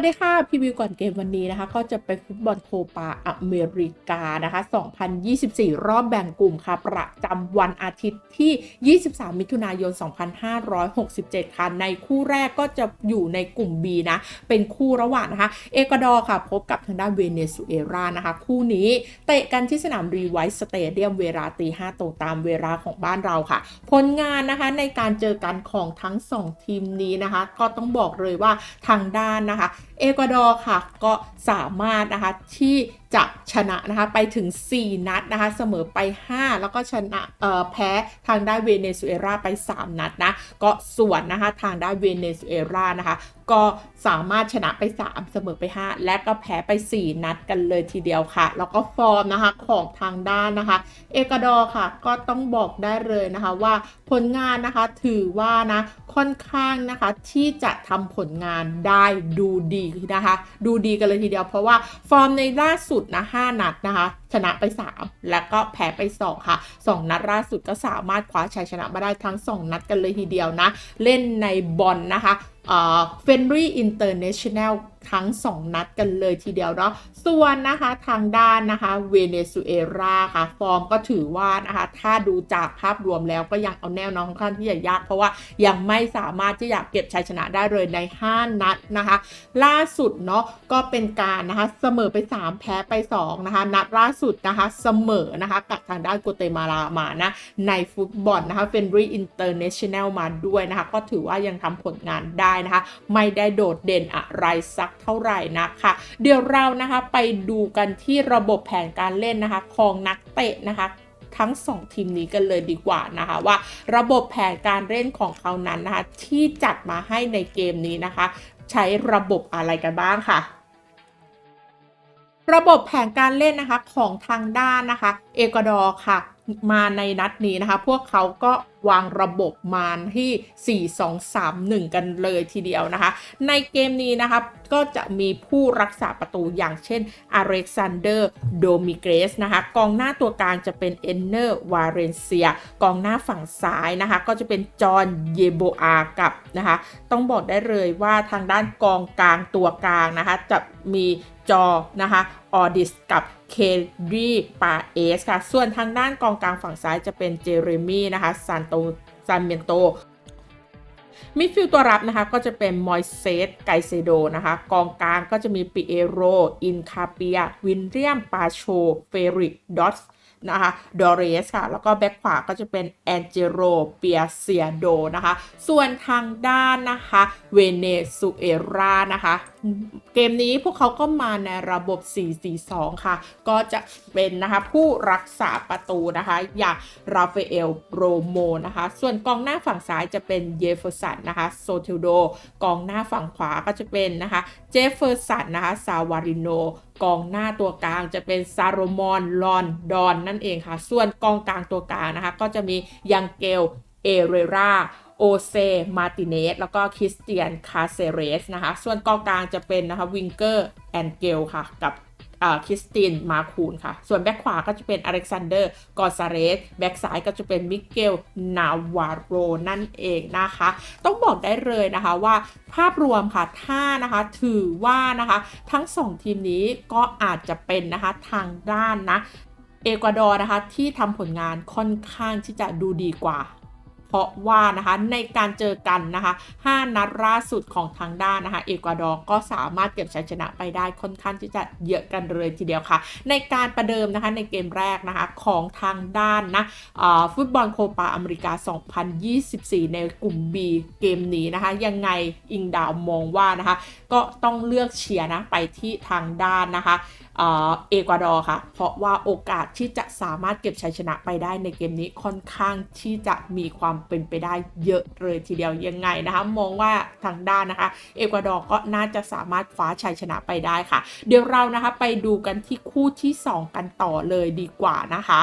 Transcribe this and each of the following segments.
วัสดีค่ะพรีวิวก่อนเกมวันนี้นะคะ ก็จะเป็นฟุตบอลโคปาอเมริกานะคะ 2024 รอบแบ่งกลุ่มค่ะ ประจำวันอาทิตย์ที่ 23 มิถุนายน 2567 ค่ะ ในคู่แรกก็จะอยู่ในกลุ่ม B นะ เป็นคู่ระหว่างนะคะ เอกวาดอร์ค่ะ พบกับทางด้านเวเนซุเอลานะคะ คู่นี้เตะกันที่สนามรีไวซ์สเตเดียมเวลาตี5ตรงตามเวลาของบ้านเราค่ะ ผลงานนะคะในการเจอกันของทั้ง 2 ทีมนี้นะคะ ก็ต้องบอกเลยว่าทางด้านนะคะ เอกวาดอร์ค่ะก็สามารถนะคะที่จะชนะนะคะไปถึง 4 นัดนะคะเสมอไป 5 แล้วก็ชนะเอ่อแพ้ทางด้านเวเนซุเอลาไป 3 นัดนะก็ส่วนนะคะทางด้านเวเนซุเอลานะคะก็สามารถชนะไป 3 เสมอไป 5 และก็แพ้ไป 4 นัดกันเลยทีเดียวค่ะ แล้วก็ฟอร์มนะคะของทางด้านนะคะ เอกวาดอร์ค่ะ ก็ต้องบอกได้เลยนะคะว่าผลงานนะคะถือว่านะค่อนข้างนะคะที่จะทำผลงานได้ดูดีนะคะ ดูดีกันเลยทีเดียวเพราะว่าฟอร์มในล่าสุดนะ5นัดนะคะ ชนะไป 3 แล้วก็แพ้ไป 2 ค่ะ 2 นัดล่าสุดก็สามารถคว้าชัยชนะมาได้ทั้ง 2 นัดกันเลยทีเดียวนะ เล่นในบอลนะคะเฟนรี่อินเตอร์เนชั่นแนลทั้ง 2 นัดกันเลยทีเดียวเนาะส่วนนะคะทางด้านนะคะเวเนซุเอลาค่ะ ฟอร์มก็ถือว่านะคะถ้าดูจากภาพรวมแล้วก็ยังเอาแนวน้องค่อนข้างที่จะยากเพราะว่ายังไม่สามารถที่จะเก็บชัยชนะได้เลยใน 5 นัดนะคะ ล่าสุดเนาะก็เป็นการนะคะเสมอไป 3 แพ้ไป2นะคะนัดล่าสุดนะคะเสมอนะคะกับทางด้านโกเตมาลามานะในฟุตบอลนะคะเฟนรี่อินเตอร์เนชั่นแนลมาด้วยนะคะก็ถือว่ายังทำผลงานได้นะคะ ไม่ได้โดดเด่นอะไรสักเท่าไหร่นะคะ เดี๋ยวเรานะคะไปดูกันที่ระบบแผนการเล่นนะคะของนักเตะนะคะทั้ง 2 ทีมนี้กันเลยดีกว่านะคะว่าระบบแผนการเล่นของเขานั้นนะคะที่จัดมาให้ในเกมนี้นะคะ ใช้ระบบอะไรกันบ้างค่ะระบบแผนการเล่นนะคะของทางด้านนะคะ เอกวาดอร์ค่ะ มาในนัดนี้นะคะ พวกเขาก็วางระบบมาที่ 4 2 3 1 กันเลยทีเดียวนะคะ ในเกมนี้นะคะก็จะมีผู้รักษาประตูอย่างเช่นอเล็กซานเดอร์โดมิเกรสนะคะกองหน้าตัวกลางจะเป็นเอนเนอร์วาเรนเซีย กองหน้าฝั่งซ้ายนะคะ ก็จะเป็นจอห์นเยโบอากับนะคะ ต้องบอกได้เลยว่าทางด้านกองกลางตัวกลางนะคะ จะมี จอนะคะออดิสกับเครีปาเอสค่ะ ส่วนทางด้านกองกลางฝั่งซ้ายจะเป็นเจเรมี่นะคะซานโตซานเมียนโตมิดฟิลด์ตัวรับนะคะก็จะเป็นมอยเซสไกเซโดนะคะกองกลางก็จะมีปิเอโร อินคาเปีย วินเรียม ปาโช เฟริกดอสนะคะดอเรสค่ะ แล้วก็แบ็คขวาก็จะเป็นแอนเจโร เปียเซียโดนะคะ ส่วนทางด้านนะคะ เวเนซุเอลานะคะ เกมนี้พวกเขาก็มาในระบบ 4-4-2 ค่ะ ก็จะเป็นนะคะผู้รักษาประตูนะคะ อย่างราฟาเอลโรโมนะคะ ส่วนกองหน้าฝั่งซ้ายจะเป็นเยฟเฟอร์สันนะคะโซเทลโด กองหน้าฝั่งขวาก็จะเป็นนะคะเจฟเฟอร์สันนะคะซาวาริโนกองหน้าตัวกลางจะเป็นซาโรมอนลอนดอนนั่นเองค่ะ ส่วนกองกลางตัวกลางนะคะ ก็จะมียังเกลเอเรรา โอเซ มาติเนส แล้วก็คริสเตียน คาเซเรสนะคะ ส่วนกองกลางจะเป็นนะคะวิงเกอร์ แอนเกลค่ะ กับคริสติน มาคูนค่ะ ส่วนแบ็คขวาก็จะเป็นอเล็กซานเดอร์ กอซาเรส แบ็คซ้ายก็จะเป็นมิเกล นาวาโรนั่นเองนะคะ ต้องบอกได้เลยนะคะว่าภาพรวมค่ะ ถ้านะคะถือว่านะคะ ทั้ง 2 ทีมนี้ก็อาจจะเป็นนะคะทางด้านนะ เอกวาดอร์นะคะที่ทำผลงานค่อนข้างที่จะดูดีกว่า เพราะว่านะคะในการเจอกันนะคะ5นัดล่าสุดของทางด้านนะคะเอกวาดอร์ก็สามารถเก็บชัยชนะไปได้ค่อนข้างที่จะเยอะกันเลยทีเดียวค่ะ ในการประเดิมนะคะในเกมแรกนะคะของทางด้านนะฟุตบอลโคปาอเมริกา 2024 ในกลุ่ม B เกมนี้นะคะยังไงอิงดาวมองว่านะคะก็ต้องเลือกเชียร์นะไปที่ทางด้านนะคะ เอกวาดอร์ค่ะ เพราะว่าโอกาสที่จะสามารถเก็บชัยชนะไปได้ในเกมนี้ค่อนข้างที่จะมีความเป็นไปได้เยอะเลยทีเดียวยังไงนะคะ มองว่าทางด้านนะคะ เอกวาดอร์ก็น่าจะสามารถคว้าชัยชนะไปได้ค่ะ เดี๋ยวเรานะคะไปดูกันที่คู่ที่ 2 กันต่อเลยดีกว่านะคะ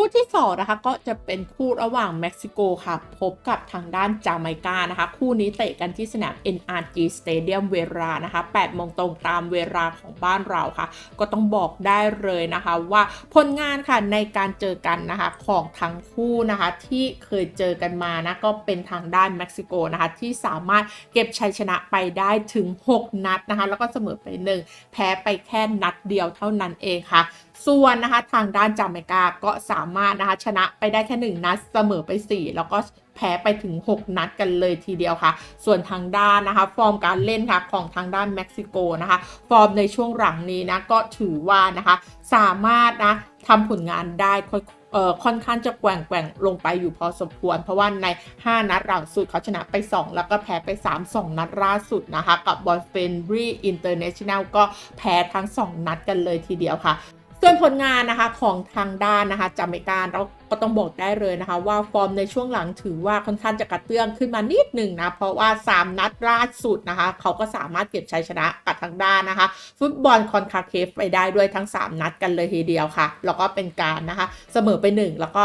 คู่ที่สองนะคะก็จะเป็นคู่ระหว่างเม็กซิโกค่ะ พบกับทางด้านจาไมกานะคะ คู่นี้เตะกันที่สนาม NRG Stadium เวลานะคะ8โมงตรงตามเวลาของบ้านเราค่ะ ก็ต้องบอกได้เลยนะคะว่าผลงานค่ะในการเจอกันนะคะของทั้งคู่นะคะที่เคยเจอกันมานะก็เป็นทางด้านเม็กซิโกนะคะที่สามารถเก็บชัยชนะไปได้ถึง 6 นัดนะคะแล้วก็เสมอไปหนึ่งแพ้ไปแค่นัดเดียวเท่านั้นเองค่ะ ส่วนนะคะทางด้านจาเมกาก็สามารถนะคะชนะไปได้แค่ 1 นัดเสมอไป 4 แล้วก็แพ้ไปถึง 6 นัดกันเลยทีเดียวค่ะ ส่วนทางด้านนะคะ ฟอร์มการเล่นค่ะของทางด้านเม็กซิโกนะคะ ฟอร์มในช่วงหลังนี้นะก็ถือว่านะคะสามารถนะทำผลงานได้ค่อยเอ่อค่อนข้างจะแกว่งแกว่งลงไปอยู่พอสมควร เพราะว่าใน 5 นัดหลังสุดเขาชนะไป 2 แล้วก็แพ้ไป 3 2 นัดล่าสุดนะคะ กับบอลเฟนบรีอินเตอร์เนชั่นแนลก็แพ้ทั้ง 2 นัดกันเลยทีเดียวค่ะ ส่วนผลงานนะคะของทางด้านนะคะจาเมกาเราก็ต้องบอกได้เลยนะคะ ว่าฟอร์มในช่วงหลังถือว่าค่อนข้างจะกระเตื้องขึ้นมานิดหนึ่งนะ เพราะว่า 3 นัดล่าสุดนะคะ เขาก็สามารถเก็บชัยชนะกับทางด้านนะคะ ฟุตบอลคอนคาเคฟไปได้ด้วยทั้ง 3 นัดกันเลยทีเดียวค่ะ แล้วก็เป็นการนะคะ เสมอไป 1 แล้วก็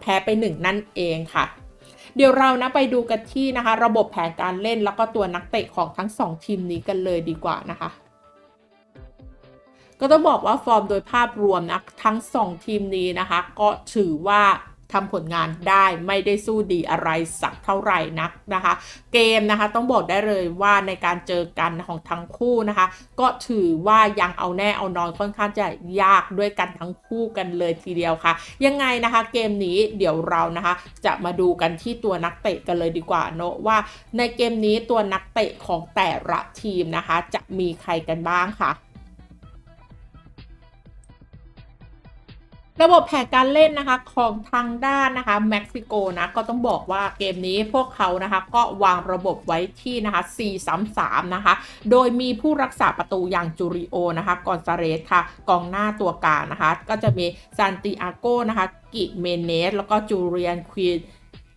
แพ้ไป 1 นั่นเองค่ะเดี๋ยวเรานะไปดูกันที่นะคะ ระบบแผนการเล่นแล้วก็ตัวนักเตะของทั้ง 2 ทีมนี้กันเลยดีกว่านะคะ ก็ต้องบอกว่าฟอร์มโดยภาพรวมนะทั้ง 2 ทีมนี้นะคะ ก็ถือว่าทำผลงานได้ไม่ได้สู้ดีอะไรสักเท่าไหร่นักนะคะ เกมนะคะต้องบอกได้เลยว่าในการเจอกันของทั้งคู่นะคะ ก็ถือว่ายังเอาแน่เอานอนค่อนข้างจะยากด้วยกันทั้งคู่กันเลยทีเดียวค่ะ ยังไงนะคะเกมนี้เดี๋ยวเรานะคะจะมาดูกันที่ตัวนักเตะกันเลยดีกว่าเนอะว่า ในเกมนี้ตัวนักเตะของแต่ละทีมนะคะ จะมีใครกันบ้างค่ะ ระบบแผนการเล่นนะคะของทางด้านนะคะเม็กซิโกนะก็ต้องบอกว่าเกมนี้พวกเขานะคะก็วางระบบไว้ที่นะคะ4-3-3นะคะโดยมีผู้รักษาประตูอย่างจูริโอนะคะกอนซาเรสค่ะกองหน้าตัวกลางนะคะ ก็จะมีซานติอาโกนะคะกิเมเนสแล้วก็จูเรียนควีน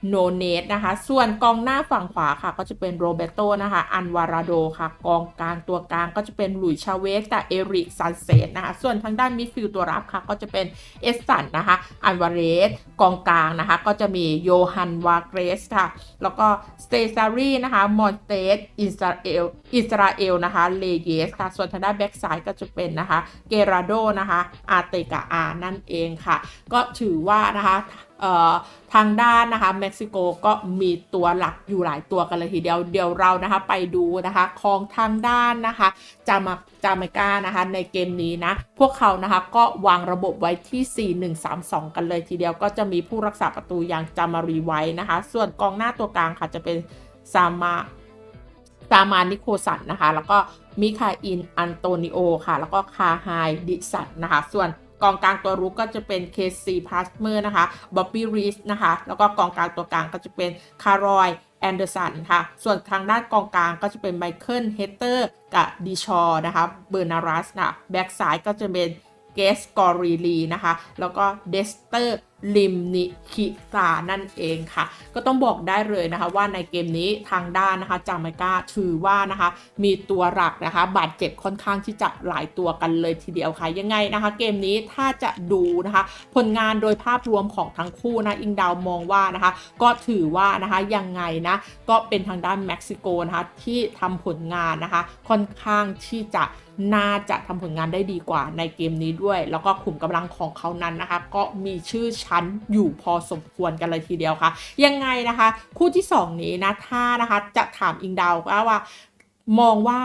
โนเนสนะคะ ส่วนกองหน้าฝั่งขวาค่ะ ก็จะเป็นโรเบโตนะคะ อันวาราโดค่ะ กองกลางตัวกลางก็จะเป็นหลุยชาเวสกับเอริกซันเซตนะคะ ส่วนทางด้านมิดฟิลด์ตัวรับค่ะ ก็จะเป็นเอสสันนะคะ อันวาเรส กองกลางนะคะ ก็จะมีโยฮันวาเกรสค่ะ แล้วก็สเตซารีนะคะ มอนเตสอิสราเอล อิสราเอลนะคะ เลเยสค่ะ ส่วนทางด้านแบ็กซ้ายก็จะเป็นนะคะ เกราโดนะคะ อาเตกาอานั่นเองค่ะ ก็ถือว่านะคะ ทางด้านนะคะเม็กซิโกก็มีตัวหลักอยู่หลายตัวกันเลยทีเดียวเดี๋ยวเรานะคะไปดูนะคะของทางด้านนะคะจามาจาเมกานะคะในเกมนี้นะพวกเขานะคะก็วางระบบไว้ที่ 4-1-3-2 กันเลยทีเดียวก็จะมีผู้รักษาประตูอย่างจามารีไว้นะคะ ส่วนกองหน้าตัวกลางค่ะจะเป็นซามาซามานิโคสันนะคะ แล้วก็มิคาอิน อันโตนิโอค่ะ แล้วก็คาไฮดิสันนะคะ ส่วน กองกลางตัวรุกก็จะเป็นเคซีพาสเมอร์นะคะบ๊อบบี้รีสนะคะ แล้วก็กองกลางตัวกลางก็จะเป็นคารอยแอนเดอร์สันค่ะ ส่วนทางด้านกองกลางก็จะเป็นไมเคิลเฮเตอร์กับดิชอนะคะเบอร์นารัสนะแบ็กซ้ายก็จะเป็นเกสกอรีลีนะคะ แล้วก็เดสเตอร์ ลิมนิคิซานั่นเองค่ะ ก็ต้องบอกได้เลยนะคะว่าในเกมนี้ทางด้านนะคะจาเมกาถือว่านะคะ มีตัวหลักนะคะ บาดเจ็บค่อนข้างที่จะหลายตัวกันเลยทีเดียวค่ะ ยังไงนะคะ เกมนี้ถ้าจะดูนะคะ ผลงานโดยภาพรวมของทั้งคู่นะอิงดาวมองว่านะคะ ก็ถือว่านะคะยังไงนะก็เป็นทางด้านเม็กซิโกนะคะที่ทำผลงานนะคะ ค่อนข้างที่จะน่าจะทำผลงานได้ดีกว่าในเกมนี้ด้วย แล้วก็ขุมกำลังของเขานั้นนะคะ ก็มีชื่อชันอยู่พอสมควรกันเลยทีเดียวค่ะ ยังไงนะคะ คู่ที่ 2 นี้นะถ้านะคะจะถามอิงดาวว่าว่ามองว่า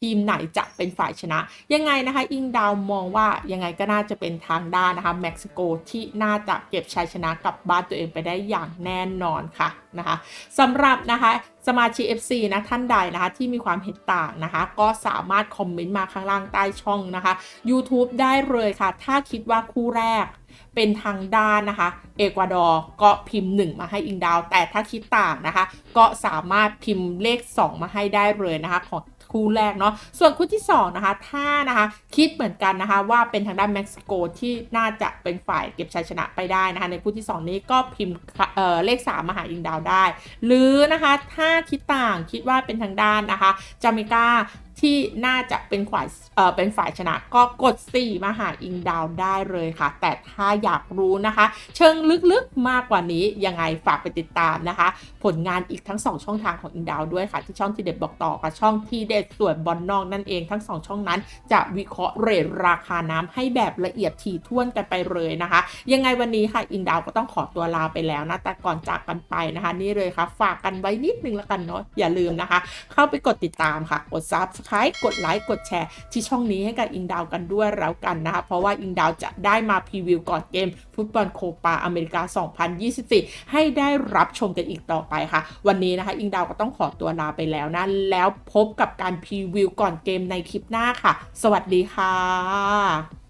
ทีมไหนจะเป็นฝ่ายชนะ ยังไงนะคะ อิงดาวมองว่ายังไงก็น่าจะเป็นทางด้านนะคะเม็กซิโกที่น่าจะเก็บชัยชนะกลับบ้านตัวเองไปได้อย่างแน่นอนค่ะนะคะสำหรับนะคะสมาชิก FC นะท่านใดนะคะที่มีความเห็นต่างนะคะ ก็สามารถคอมเมนต์มาข้างล่างใต้ช่องนะคะ YouTube ได้เลยค่ะ ถ้าคิดว่าคู่แรก เป็นทางด้านนะคะ เอกวาดอร์ก็พิมพ์ 1 มาให้อิงดาว แต่ถ้าคิดต่างนะคะ ก็สามารถพิมพ์เลข 2 มาให้ได้เลยนะคะของคู่แรกเนาะ ส่วนคู่ที่ 2 นะคะ ถ้านะคะคิดเหมือนกันนะคะว่าเป็นทางด้านเม็กซิโกที่น่าจะเป็นฝ่ายเก็บชัยชนะไปได้นะคะ ในคู่ที่ 2 นี้ก็พิมพ์เเลข 3 มาหาอิงดาวได้ หรือนะคะถ้าคิดต่างคิดว่าเป็นทางด้านนะคะจาเมกา ที่น่าจะเป็นฝ่ายเอ่อเป็นฝ่ายชนะก็กด 4 มาหาอิงดาวได้เลยค่ะ แต่ถ้าอยากรู้นะคะ เชิงลึกๆมากกว่านี้ยังไงฝากไปติดตามนะคะ ผลงานอีกทั้ง 2 ช่องทางของอิงดาวด้วยค่ะ ที่ช่องที่เด็ดบอกต่อกับช่องที่เด็ดส่วนบอลนอกนั่นเองทั้ง 2 ช่องนั้น จะวิเคราะห์เรทราคาน้ำให้แบบละเอียดถี่ถ้วนกันไปเลยนะคะ ยังไงวันนี้ค่ะอิงดาวก็ต้องขอตัวลาไปแล้วนะแต่ก่อนจากกันไปนะคะ นี่เลยค่ะ ฝากกันไว้นิดนึงแล้วกันเนาะอย่าลืมนะคะ เข้าไปกดติดตามค่ะกดซับ subscribe กดไลค์กดแชร์ที่ช่องนี้ให้กับอิงดาวกันด้วยแล้วกันนะคะ เพราะว่าอิงดาวจะได้มาพรีวิวก่อนเกมฟุตบอลโคปาอเมริกา 2024 ให้ได้รับชมกันอีกต่อไปค่ะ วันนี้นะคะ อิงดาวก็ต้องขอตัวลาไปแล้วนะ แล้วพบกับการพรีวิวก่อนเกมในคลิปหน้าค่ะ สวัสดีค่ะ